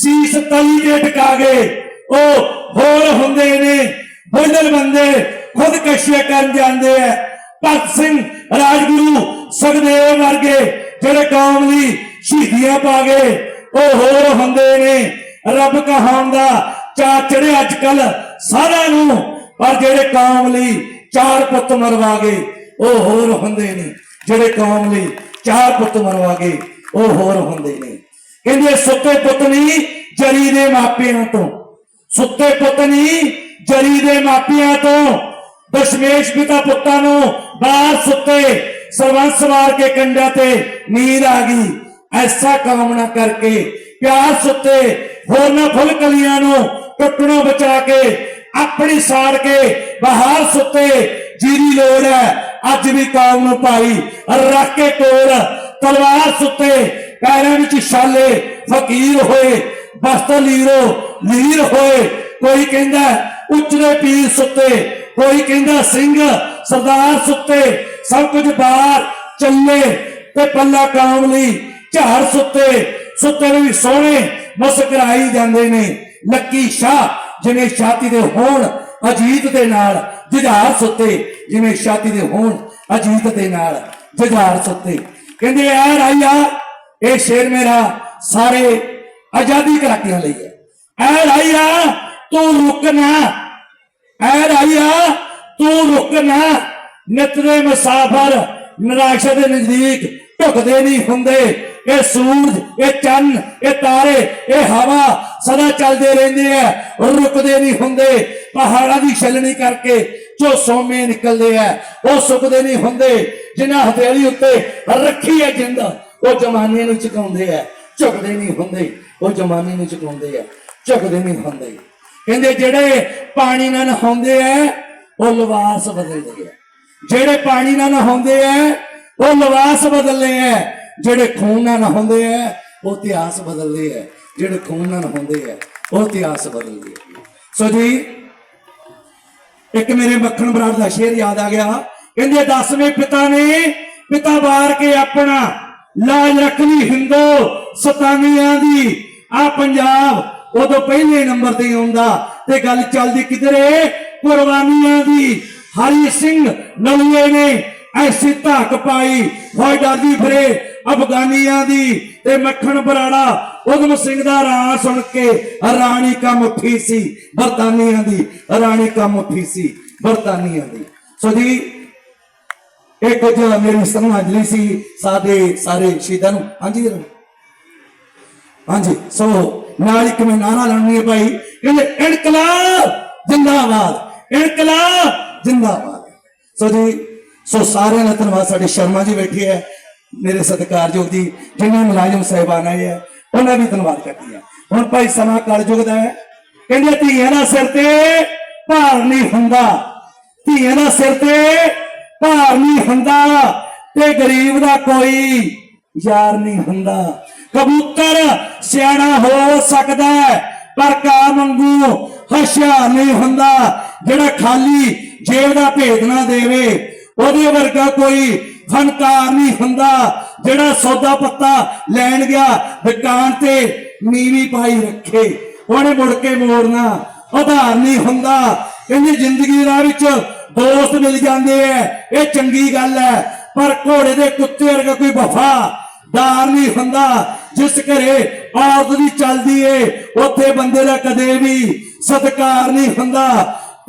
ਸੀਸ ਤਲੀ ਤੇ ਟਿਕਾ ਗਏ ਉਹ ਹੋਰ ਹੁੰਦੇ ਨੇ ਬੁੱਢਲ ਬੰਦੇ ਖੁਦ ਕਸ਼ੀਆ ਕਰਨ ਜਾਂਦੇ ਐ ਭਗਤ ਸਿੰਘ ਰਾਜਗੁਰੂ ਸੁਖਦੇਵ ਵਰਗੇ ਜਿਹੜੇ ਕੌਮ ਲਈ ਸ਼ਹੀਦੀਆਂ ਪਾ ਗਏ ਉਹ ਹੋਰ ਹੁੰਦੇ ਨੇ। ਰੱਬ ਕਹਾਉਣ ਦਾ ਚਾ ਚੜੇ ਅੱਜ ਕੱਲ ਸਾਰਿਆਂ ਨੂੰ, ਪਰ ਜਿਹੜੇ ਕੌਮ ਲਈ ਚਾਰ ਪੁੱਤ ਮਰਵਾ ਗਏ ਉਹ ਹੋਰ ਹੁੰਦੇ ਨੇ। ਜਿਹੜੇ ਕੌਮ ਲਈ ਚਾਰ ਪੁੱਤ ਮਰਵਾ ਗਏ ਉਹ ਹੋਰ ਹੁੰਦੇ ਨੇ। ਕਹਿੰਦੇ ਸੁੱਤੇ ਪੁੱਤ ਨਹੀਂ ਜਰੀ ਦੇ ਮਾਪਿਆਂ ਤੋਂ। ਸੁੱਤੇ ਪੁੱਤ ਨਹੀਂ ਜਰੀ ਦੇ ਮਾਪਿਆਂ ਤੋਂ। ਦਸ਼ਮੇਸ਼ ਪਿਤਾ ਪੁੱਤਾਂ ਨੂੰ ਬਾਹਰ ਸੁੱਤੇ ਸਰਵੰਸ ਮਾਰ ਕੇ ਕੰਡਿਆਂ ਤੇ ਨੀਂਦ ਆ ਗਈ। ਐਸਾ ਕੰਮ ਨਾ ਕਰਕੇ ਪਿਆਰ ਸੁੱਤੇ, ਹੋਰ ਨਾ ਫੁੱਲ ਕਲੀਆਂ ਨੂੰ ਟੁੱਟਣੋਂ ਬਚਾ ਕੇ, ਆਪਣੀ ਸਾੜ ਕੇ ਬਾਹਰ ਸੁੱਤੇ। ਜੀਰੀ ਲੋੜ ਹੈ, ਅੱਜ ਵੀ ਕੌਮ ਨੂੰ ਭਾਈ, ਰੱਖ ਕੇ ਕੋਲ ਤਲਵਾਰ ਸੁੱਤੇ। ਪੈਰਾਂ ਵਿੱਚ ਛਾਲੇ, ਫਕੀਰ ਹੋਏ, ਬਸਤਰ ਲੀਰੋ, ਲੀਰ ਹੋਏ। ਕੋਈ ਕਹਿੰਦਾ ਉੱਚਰੇ ਪੀਰ ਸੁੱਤੇ, ਕੋਈ ਕਹਿੰਦਾ ਸਿੰਘ ਸਰਦਾਰ ਸੁੱਤੇ। ਸਭ ਕੁਝ ਬਾਹਰ ਚੱਲੇ ਤੇ ਪੱਲਾ ਕੌਮ ਲਈ ਝਾੜ ਸੁੱਤੇ। ਸੁੱਤੇ ਵੀ ਸੋਹਣੇ ਮੁਸਕਰਾਈ ਜਾਂਦੇ ਨੇ। ਲੱਕੀ ਸ਼ਾਹ, ਜਿਵੇਂ ਛਾਤੀ ਦੇ ਹੋਣ ਅਜੀਤ ਦੇ ਨਾਲ ਜੁਝਾਰ ਸੁੱਤੇ। ਜਿਵੇਂ ਛਾਤੀ ਦੇ ਹੋਣ ਅਜੀਤ ਦੇ ਨਾਲ ਜੁਝਾਰ ਸੁੱਤੇ। ਕਹਿੰਦੇ ਆ ਰਾਈਆ ਇਹ ਸ਼ੇਰ ਮੇਰਾ ਸਾਰੇ ਆਜ਼ਾਦੀ ਘਰਾਟੀਆਂ ਲਈ ਹੈ। ਐ ਰਾਈਆ ਤੂੰ ਰੁਕ ਐ ਰਾਈਆ ਤੂੰ ਰੁਕ ਨਾ। ਨਿਤਰੇ ਮੁਸਾਫਰ ਨਿਰਾਸ਼ਾ ਦੇ ਨਜ਼ਦੀਕ ਢੁਕਦੇ ਨਹੀਂ ਹੁੰਦੇ। ਇਹ ਸੂਰਜ, ਇਹ ਚੰਨ, ਇਹ ਤਾਰੇ, ਇਹ ਹਵਾ ਸਦਾ ਚੱਲਦੇ ਰਹਿੰਦੇ ਆ ਰੁਕਦੇ ਨਹੀਂ ਹੁੰਦੇ। ਪਹਾੜਾਂ ਦੀ ਛਲਣੀ ਕਰਕੇ ਜੋ ਸੋਮੇ ਨਿਕਲਦੇ ਆ ਉਹ ਸੁੱਕਦੇ ਨਹੀਂ ਹੁੰਦੇ। ਜਿਨ੍ਹਾਂ ਹਥੇਲੀ ਉੱਤੇ ਰੱਖੀ ਹੈ ਜਿੰਦ। ਉਹ ਜਮਾਨੇ ਨੂੰ ਝੁਕਾਉਂਦੇ ਆ। ਝੁਕਦੇ ਨਹੀਂ ਹੁੰਦੇ। ਉਹ ਜਮਾਨੇ ਨੂੰ ਝੁਕਾਉਂਦੇ ਆ। ਝੁਕਦੇ ਨਹੀਂ ਹੁੰਦੇ। ਕਹਿੰਦੇ ਜਿਹੜੇ ਪਾਣੀ ਨਾਲ ਨਹਾਉਂਦੇ ਆ, ਉਹ ਲਿਬਾਸ ਬਦਲਦੇ ਆ। ਜਿਹੜੇ ਪਾਣੀ ਨਾਲ ਨਹਾਉਂਦੇ ਆ, ਉਹ ਲਿਬਾਸ ਬਦਲਦੇ ਆ। ਜਿਹੜੇ ਖੂਨ ਨਾਲ ਨਹਾਉਂਦੇ ਆ, ਉਹ ਇਤਿਹਾਸ ਬਦਲਦੇ ਆ। ਜਿਹੜੇ ਖੂਨ ਨਾਲ ਨਹਾਉਂਦੇ ਆ, ਉਹ ਇਤਿਹਾਸ ਬਦਲਦੇ ਆ। ਸੋ ਜੀ, ਇੱਕ ਮੇਰੇ ਮੱਖਣ ਬਰਾੜ ਦਾ ਸ਼ੇਰ ਯਾਦ ਆ ਗਿਆ। ਕਹਿੰਦੇ, ਦਸਵੇਂ ਪਿਤਾ ਨੇ ਪਿਤਾ ਬਾਰ ਕੇ ਆਪਣਾ ਲਾਜ ਰੱਖ ਹਿੰਦੋ ਸਤਾਨੀਆਂ ਦੀ। ਆ ਪੰਜਾਬ ਉਦੋਂ ਪਹਿਲੇ ਨੰਬਰ ਤੇ ਆਉਂਦਾ ਤੇ ਗੱਲ ਚੱਲਦੀ ਕਿਧਰੇ? ਕੁਰਬਾਨੀਆਂ ਦੀ। ਹਰੀ ਸਿੰਘ ਨਲੂਏ ਨੇ ਐਸੀ ਧਾਕ ਪਾਈ ਹੋਈ ਡਰਦੀ ਫਿਰੇ ਅਫਗਾਨੀਆਂ ਦੀ ਤੇ ਮੱਖਣ ਬਰਾੜਾ। ਉਦਮ ਸਿੰਘ ਦਾ ਰਾਂ ਸੁਣ ਕੇ ਰਾਣੀ ਕੰਮ ਉੱਠੀ ਸੀ, ਬਰਤਾਨੀਆਂ ਦੀ। ਰਾਣੀ ਕੰਮ ਉੱਠੀ ਸੀ, ਬਰਤਾਨੀਆਂ ਦੀ। ਸੋ ਜੀ ਇਹ ਕੁਝ ਮੇਰੀ ਸ਼ਰਧਾਂਜਲੀ ਸੀ, ਸਾਡੇ ਸਾਰੇ ਸ਼ਹੀਦਾਂ ਨੂੰ। ਹਾਂਜੀ ਹਾਂਜੀ, ਸੋ ਨਾਲ ਇੱਕ ਮੈਂ ਨਾਰਾ ਲਾਉਣੀ ਹੈ ਭਾਈ। ਕਹਿੰਦੇ ਇਨਕਲਾਬ ਜਿੰਦਾਬਾਦ ਇਨਕਲਾਬ ਜਿੰਦਾਬਾਦ। ਸੋ ਜੀ, ਸੋ ਸਾਰਿਆਂ ਦਾ ਧੰਨਵਾਦ, ਸਾਡੇ ਸ਼ਰਮਾ ਜੀ ਬੈਠੇ ਹੈ, ਮੇਰੇ ਸਤਿਕਾਰਯੋਗ ਜੀ ਜਿਨ੍ਹਾਂ ਮੁਲਾਜ਼ਮ ਸਾਹਿਬਾਨ ਆਏ ਹੈ ਉਹਨਾਂ ਵੀ ਧੰਨਵਾਦ ਕਰਦੀ ਹੈ। ਹੁਣ ਭਾਈ ਸਮਾਂ ਕਲਯੁਗ ਦਾ ਹੈ। ਕਹਿੰਦੇ ਧੀਆਂ ਦਾ ਸਿਰ ਤੇ ਭਾਰ ਨਹੀਂ ਹੁੰਦਾ। ਧੀਆਂ ਦਾ ਸਿਰ ਤੇ ਭਾਰ ਨਹੀਂ ਹੁੰਦਾ ਤੇ ਗਰੀਬ ਦਾ ਕੋਈ ਯਾਰ ਨਹੀਂ ਹੁੰਦਾ। ਕਬੂਤਰ ਸਿਆਣਾ ਹੋ ਸਕਦਾ ਪਰ ਕਾਂ ਵਾਂਗੂ ਹਸ਼ਿਆਰ ਨਹੀਂ ਹੁੰਦਾ। ਜਿਹੜਾ ਖਾਲੀ ਜੇਬ ਦਾ ਭੇਦ ਨਾ ਦੇਵੇ, ਉਹਦੇ ਵਰਗਾ ਕੋਈ ਫਨਕਾਰ ਨਹੀਂ ਹੁੰਦਾ। ਜਿਹੜਾ ਸੌਦਾ ਪੱਤਾ ਲੈਣ ਗਿਆ, ਦੁਕਾਨ ਤੇ ਨੀਵੀਂ ਪਾਈ ਰੱਖੇ, ਉਹਨੇ ਮੁੜ ਕੇ ਮੋੜਨਾ ਉਧਾਰ ਨਹੀਂ ਹੁੰਦਾ। ਕਹਿੰਦੀ ਜ਼ਿੰਦਗੀ ਦਾ ਵਿੱਚ ਦੋਸਤ ਮਿਲ ਜਾਂਦੇ ਐ। ਇਹ ਚੰਗੀ ਗੱਲ ਹੈ ਪਰ ਘੋੜੇ ਦੇ ਕੁੱਤੇ ਵਰਗਾ ਕੋਈ ਵਫਾਦਾਰ ਨਹੀਂ ਹੁੰਦਾ। ਜਿਸ ਘਰੇ ਔਰਤ ਦੀ ਚੱਲਦੀ ਏ, ਉੱਥੇ ਬੰਦੇ ਦਾ ਕਦੇ ਵੀ ਸਤਕਾਰ ਨਹੀਂ ਹੁੰਦਾ।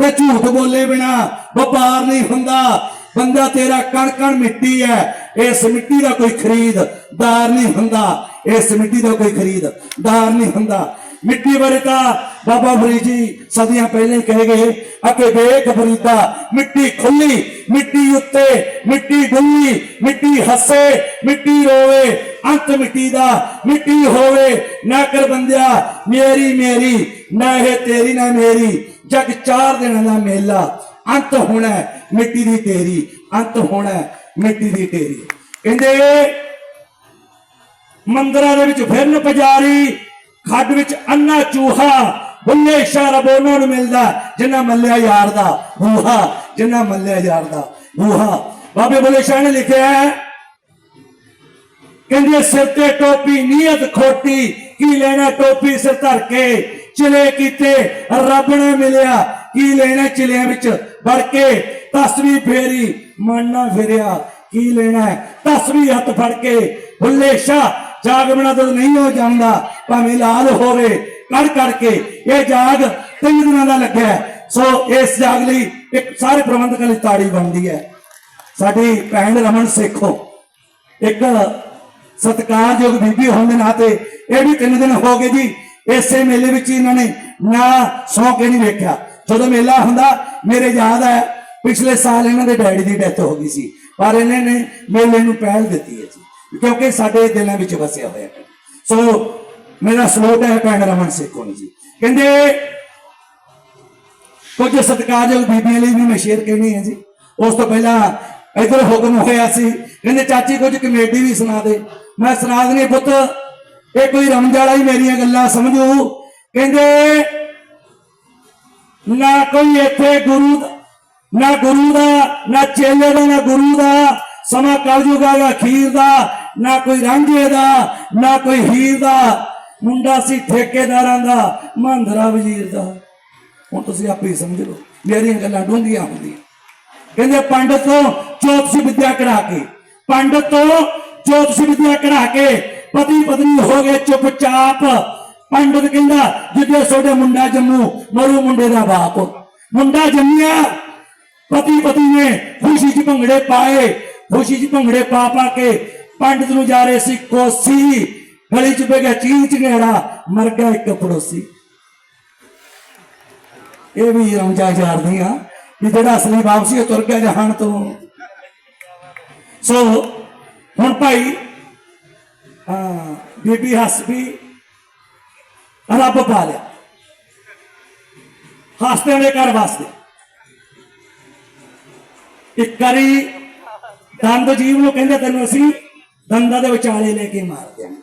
ਤੇ ਝੂਠ ਬੋਲੇ ਬਿਨਾ ਵਪਾਰ ਨਹੀਂ ਹੁੰਦਾ। ਬੰਦਾ ਤੇਰਾ ਕਣ ਕਣ ਮਿੱਟੀ ਹੈ ਇਸ ਮਿੱਟੀ ਦਾ ਕੋਈ ਖਰੀਦਦਾਰ ਨਹੀਂ ਹੁੰਦਾ। ਇਸ ਮਿੱਟੀ ਦਾ ਕੋਈ ਖਰੀਦਦਾਰ ਨਹੀਂ ਹੁੰਦਾ। ਮਿੱਟੀ ਬਾਰੇ ਤਾਂ ਬਾਬਾ ਫਰੀਦ ਜੀ ਸਦੀਆਂ ਪਹਿਲਾਂ ਹੀ ਕਹਿ ਗਏ ਅਕੇ ਵੇਖ ਫਰੀਦਾ, ਮਿੱਟੀ ਖੁੱਲੀ ਮਿੱਟੀ ਉੱਤੇ ਮਿੱਟੀ ਡੁੱਲੀ, ਮਿੱਟੀ ਹੱਸੇ, ਮਿੱਟੀ ਰੋਵੇ, ਅੰਤ ਮਿੱਟੀ ਦਾ ਮਿੱਟੀ ਹੋਵੇ, ਨਾ ਕਰ ਬੰਦਿਆ, ਮੇਰੀ ਮੇਰੀ, ਨਾ ਇਹ ਤੇਰੀ, ਨਾ ਮੇਰੀ, ਜਗ ਚਾਰ ਦਿਨਾਂ ਦਾ ਮੇਲਾ, ਅੰਤ ਹੋਣਾ ਮਿੱਟੀ ਦੀ ਤੇਰੀ, ਅੰਤ ਹੋਣਾ ਮਿੱਟੀ ਦੀ ਤੇਰੀ। ਕਹਿੰਦੇ ਮੰਦਰਾਂ ਦੇ ਵਿੱਚ ਫਿਰਨ ਪੁਜਾਰੀ ਖੱਡ ਵਿੱਚ ਅੰਨਾ ਚੂਹਾ, ਬੁੱਲੇ ਇਸ਼ਾਰਾ ਬੋਲਣ ਨੂੰ ਮਿਲਦਾ, ਜਿੰਨਾ ਮੱਲਿਆ ਯਾਰ ਦਾ ਬੂਹਾ ਜਿੰਨਾ ਮੱਲਿਆ ਯਾਰ ਦਾ ਬੂਹਾ ਬਾਬੇ ਬੁੱਲੇ ਸ਼ਾਹ ਨੇ ਲਿਖਿਆ ਹੈ, ਕਹਿੰਦੇ ਸਿਰ ਤੇ ਟੋਪੀ, ਨੀਅਤ ਖੋਟੀ, ਕੀ ਲੈਣਾ ਟੋਪੀ ਸਿਰ ਧਰ ਕੇ? ਚਲੇ ਕੀਤੇ, ਰੱਬ ਨੇ ਮਿਲਿਆ, ਕੀ ਲੈਣਾ ਚਿਲਿਆਂ ਵਿੱਚ ਵੜ ਕੇ? ਤਸਵੀਰ ਫੇਰੀ, ਮਨ ਨਾ ਫਿਰਿਆ, ਕੀ ਲੈਣਾ? ਹੈ? ਤਸਵੀਰ ਹੱਥ ਫੜ ਕੇ, ਬੁੱਲੇ ਸ਼ਾਹ ਜਾਗ ਬਣਾ ਤਾਂ ਨਹੀਂ ਹੋ ਜਾਂਦਾ, ਭਾਵੇਂ ਲਾਲ ਹੋਵੇ, ਕੜ ਕੜ ਕੇ ਇਹ ਜਾਗ ਤਿੰਨ ਦਿਨਾਂ ਦਾ ਲੱਗਿਆ ਸੋ ਇਸ ਜਾਗ ਲਈ ਇੱਕ ਸਾਰੇ ਪ੍ਰਬੰਧਕਾਂ ਲਈ ਤਾੜੀ ਬਣਦੀ ਹੈ। ਸਾਡੀ ਭੈਣ ਰਮਨ ਸੇਖੋ, ਇੱਕ ਸਤਿਕਾਰਯੋਗ ਬੀਬੀ ਹੋਣ ਦੇ ਨਾਤੇ ਇਹ ਵੀ ਤਿੰਨ ਦਿਨ ਹੋ ਗਏ ਜੀ, ਇਸੇ ਮੇਲੇ ਵਿੱਚ ਇਹਨਾਂ ਨੇ ਨਾ ਸੌ ਕੇ ਨਹੀਂ ਵੇਖਿਆ। ਜਦੋਂ ਮੇਲਾ ਹੁੰਦਾ, ਮੇਰੇ ਯਾਦ ਹੈ ਪਿਛਲੇ ਸਾਲ ਇਹਨਾਂ ਦੇ ਡੈਡੀ ਦੀ ਡੈਥ ਹੋ ਗਈ ਸੀ, ਪਰ ਇਹਨਾਂ ਨੇ ਮੇਲੇ ਨੂੰ ਪਹਿਲ ਦਿੱਤੀ ਹੈ ਕਿਉਂਕਿ ਸਾਡੇ ਦਿਲਾਂ ਵਿੱਚ ਵਸਿਆ ਹੋਇਆ ਹੈ ਸੋ ਮੇਰਾ ਸਲੋਕ ਹੈ, ਭੈਣ ਰਮਨ ਸੇਖੋ ਜੀ। ਕਹਿੰਦੇ, ਕੁਝ ਸਤਿਕਾਰਯੋਗ ਬੀਬੀਆਂ ਲਈ ਵੀ ਮੈਂ ਸ਼ੇਅਰ ਕਹਿਣੀ ਹੈ ਜੀ। ਉਸ ਤੋਂ ਪਹਿਲਾਂ ਇਧਰ ਹੁਕਮ ਹੋਇਆ ਸੀ। ਕਹਿੰਦੇ, ਚਾਚੀ ਕੁਝ ਕਮੇਡੀ ਵੀ ਸੁਣਾ ਦੇ। ਮੈਂ ਸੁਣਾ ਦਨੀ ਪੁੱਤ। ਇਹ ਕੋਈ ਰਮਜਾਲਾ ਹੀ ਮੇਰੀਆਂ ਗੱਲਾਂ ਸਮਝੂ। ਕਹਿੰਦੇ, ਨਾ ਕੋਈ ਇੱਥੇ ਗੁਰੂ ਨਾ ਗੁਰੂ ਦਾ, ਨਾ ਚੇਲੇ ਦਾ, ਨਾ ਗੁਰੂ ਦਾ ਸਮਾਂ ਕਲਯੁਗਾ ਦਾ ਖੀਰ ਦਾ, ਨਾ ਕੋਈ ਰਾਂਝੇ ਦਾ, ਨਾ ਕੋਈ ਹੀਰ ਦਾ। ਮੁੰਡਾ ਸੀ ਠੇਕੇਦਾਰਾਂ ਦਾ ਮਹੰਦਰਾ ਵਜ਼ੀਰ ਦਾ। ਹੁਣ ਤੁਸੀਂ ਆਪੇ ਸਮਝ ਲਓ, ਮੇਰੀਆਂ ਗੱਲਾਂ ਡੂੰਘੀਆਂ ਹੁੰਦੀਆਂ। ਕਹਿੰਦੇ, ਪੰਡਤ ਤੋਂ ਜੋਤਿਸ਼ ਵਿਦਿਆ ਕਢਾ ਕੇ, ਪੰਡਤ ਤੋਂ ਜੋਤਿਸ਼ ਵਿਦਿਆ ਕਢਾ ਕੇ ਪਤੀ ਪਤਨੀ ਹੋ ਗਏ ਚੁੱਪਚਾਪ। ਪੰਡਤ ਕਹਿੰਦਾ, ਜਿੱਦੇ ਤੁਹਾਡੇ ਮੁੰਡਾ ਜੰਮੂ, ਮਰੂ ਮੁੰਡੇ ਦਾ ਬਾਪ। ਮੁੰਡਾ ਜੰਮਿਆ, ਪਤੀ ਪਤੀ ਨੇ ਖੁਸ਼ੀ ਚ ਭੰਗੜੇ ਪਾਏ ਖੁਸ਼ੀ ਚ ਭੰਗੜੇ ਪਾ ਪਾ ਕੇ ਪੰਡਤ ਨੂੰ ਜਾ ਰਹੇ ਸੀ ਕੋਸੀ। ਗਲੀ ਚ ਬਹਿ ਗਿਆ ਚੀਂ ਚਿਹੜਾ ਮਰ ਗਿਆ ਇੱਕ ਪੜੋਸੀ। ਇਹ ਵੀ ਰਮਜਾ ਜਾਣਦੀਆਂ ਕਿ ਜਿਹੜਾ ਅਸਲੀ ਵਾਪਸੀ ਉਹ ਤੁਰ ਗਿਆ ਜਹਾਨ ਤੋਂ। ਸੋ, ਹੁਣ ਭਾਈ, ਹਾਂ, ਬੀਬੀ ਹੱਸਦੀ, ਰੱਬ ਪਾ ਲਿਆ। ਹੱਸਦੇ ਨੇ ਘਰ ਵਾਸਤੇ ਇੱਕ ਵਾਰੀ ਦੰਦ ਜੀਵ ਨੂੰ ਕਹਿੰਦੇ ਤੈਨੂੰ ਅਸੀਂ ਦੰਦਾਂ ਦੇ ਵਿਚਾਲੇ ਲੈ ਕੇ ਮਾਰ ਦਿਆਂਗੇ।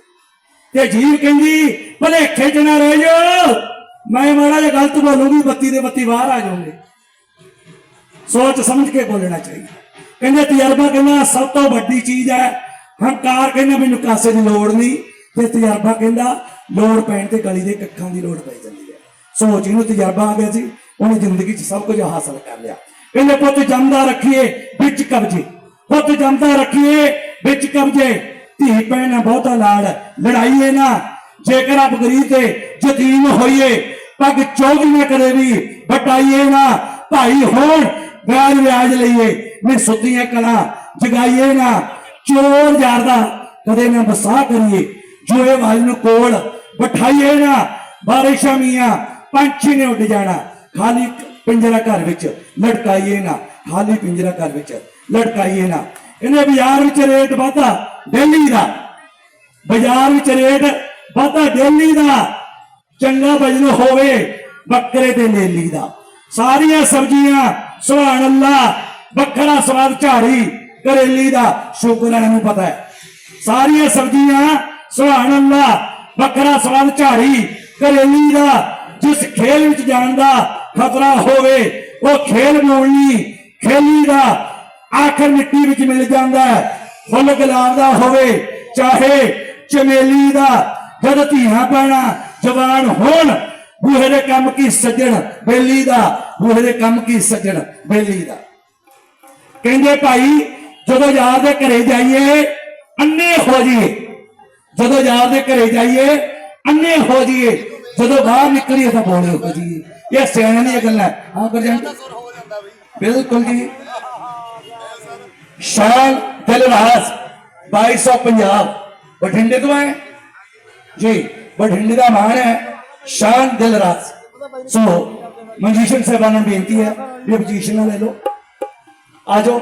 ਤੇ ਜੀਵ ਕਹਿੰਦੀ, ਭਲੇਖੇ ਚ ਨਾ ਰਹਿ ਜਾਓ ਮੈਂ ਮਾੜਾ ਜਿਹਾ ਗਲਤ ਬੋਲੂਗੀ ਬੱਤੀ ਦੇ ਬੱਤੀ ਬਾਹਰ ਆ ਜਾਓਗੇ। ਸੋਚ ਸਮਝ ਕੇ ਬੋਲਣਾ ਚਾਹੀਦਾ। ਕਹਿੰਦੇ ਤਜਰਬਾ ਕਹਿੰਦਾ, ਸਭ ਤੋਂ ਵੱਡੀ ਚੀਜ਼ ਹੈ। ਹੰਕਾਰ ਕਹਿੰਦਾ, ਮੈਨੂੰ ਕਾਸੇ ਦੀ ਲੋੜ ਨਹੀਂ। ਤੇ ਤਜਰਬਾ ਕਹਿੰਦਾ, ਲੋੜ ਪੈਣ ਤੇ ਗਲੀ ਦੇ ਕੱਖਾਂ ਦੀ ਲੋੜ ਪੈ ਜਾਂਦੀ ਹੈ। ਸੋਚ ਇਹਨੂੰ ਤਜਰਬਾ ਆ ਗਿਆ ਸੀ ਉਹਨੇ ਜ਼ਿੰਦਗੀ 'ਚ ਸਭ ਕੁਝ ਹਾਸਲ ਕਰ ਲਿਆ। ਕਹਿੰਦੇ, ਪੁੱਤ ਜੰਮਦਾ ਰੱਖੀਏ, ਵਿੱਚ ਕਬਜੇ। ਪੁੱਤ ਜੰਮਦਾ ਰੱਖੀਏ, ਵਿੱਚ ਕਬਜੇ। ਧੀ ਭੈਣ ਨਾਲ ਬਹੁਤਾ ਲਾੜ ਲੜਾਈਏ ਨਾ। ਜੇਕਰ ਆਪ ਗਰੀਬ ਤੇ ਯਤੀਮ ਹੋਈਏ, ਪੱਗ ਚੋਗੀ ਨਾ ਕਰੇ ਵੀ ਵਟਾਈਏ ਨਾ। ਭਾਈ ਹੋਣ ਗੈਰ ਵਿਆਜ ਲਈਏ। ਮੈਂ ਸੁੱਤੀਆਂ ਕਲਾ ਜਗਾਈਏ ਨਾ। ਚੋਰ ਜਾਰਦਾ ਕਦੇ ਨਾ ਬਸਾ ਕਰੀਏ। ਜੋਏ ਵਾਲ ਨੂੰ ਕੋਲ ਬਿਠਾਈਏ ਨਾ। ਬਾਰਿਸ਼ਾਂ ਮੀਆਂ, ਪੰਛੀ ਨੇ ਉੱਡ ਜਾਣਾ। ਖਾਲੀ ਪਿੰਜਰਾ ਘਰ ਵਿੱਚ ਲਟਕਾਈਏ ਨਾ। ਖਾਲੀ ਪਿੰਜਰਾ ਘਰ ਵਿੱਚ ਲਟਕਾਈਏ ਨਾ। ਇਹਨੇ ਬਾਜ਼ਾਰ ਵਿੱਚ ਰੇਟ ਵਾਧਾ ਦਿੱਲੀ ਦਾ। ਬਾਜ਼ਾਰ ਵਿੱਚ ਰੇਟ ਵਾਧਾ ਦਿੱਲੀ ਦਾ। ਚੰਗਾ ਵਜਨ ਹੋਵੇ, ਬੱਕਰੇ ਤੇ ਲੇਲੀ ਦਾ। ਸਾਰੀਆਂ ਸਬਜ਼ੀਆਂ ਸੁਭਾਨ ਅੱਲਾ, ਵੱਖਰਾ ਸਵਾਦ ਝਾੜੀ, ਕਰੇਲੀ ਦਾ। ਸ਼ੁਕਰ ਹੈ ਨੂੰ ਪਤਾ ਹੈ। ਸਾਰੀਆਂ ਸਬਜ਼ੀਆਂ ਸੁਭਾਨ ਅੱਲਾ, ਵੱਖਰਾ ਸਵਾਦ ਝਾੜੀ, ਕਰੇਲੀ ਦਾ। ਜਿਸ ਖੇਲ ਵਿੱਚ ਜਾਣ ਦਾ ਖਤਰਾ ਹੋਵੇ, ਉਹ ਖੇਲ ਮੋੜਨੀ ਖੇਲੀ ਦਾ। ਆਖਰ ਮਿੱਟੀ ਵਿੱਚ ਮਿਲ ਜਾਂਦਾ ਹੈ। ਫੁੱਲ ਗੁਲਾਬ ਦਾ ਹੋਵੇ ਚਾਹੇ ਚਮੇਲੀ ਦਾ ਜਦ ਧੀਆਂ ਪੈਣਾ ਜਵਾਨ ਹੋਣ ਬੂਹੇ ਦੇ ਕੰਮ ਕੀ ਸੱਜਣ ਬੇਲੀ ਦਾ ਬੂਹੇ ਦੇ ਕੰਮ ਕੀ ਸੱਜਣ ਬੇਲੀ ਦਾ। ਕਹਿੰਦੇ ਭਾਈ ਜਦੋਂ ਯਾਰ ਦੇ ਘਰੇ ਜਾਈਏ ਅੰਨੇ ਹੋ ਜਾਈਏ। ਜਦੋਂ ਯਾਰ ਦੇ ਘਰੇ ਜਾਈਏ ਅੰਨੇ ਹੋ ਜਾਈਏ। ਜਦੋਂ ਬਾਹਰ ਨਿਕਲੀਏ ਤਾਂ ਬੋਲੇ ਹੋ ਜਾਈਏ। ਇਹ ਸਿਆਣੇ ਦੀਆਂ ਗੱਲਾਂ। ਹਾਂ ਕਰ ਜਾਂਦੇ ਬਿਲਕੁਲ ਜੀ। ਸ਼ਾਨ ਦਿਲਰਾਜ 2200 ਪੰਜਾਬ ਬਠਿੰਡੇ ਤੋਂ ਆਏ। ਜੀ, ਬਠਿੰਡੇ ਦਾ ਮਾਣ ਹੈ। ਸ਼ਾਨ ਦਿਲ ਦਿਲਰਾਜ ਸੋ ਮਜੀਸ਼ਨ ਸਾਹਿਬਾਨ ਨੂੰ ਬੇਨਤੀ ਹੈ, ਵੀ ਪੋਜੀਸ਼ਨ ਲੈ ਲਓ। ਆ ਜਾਓ।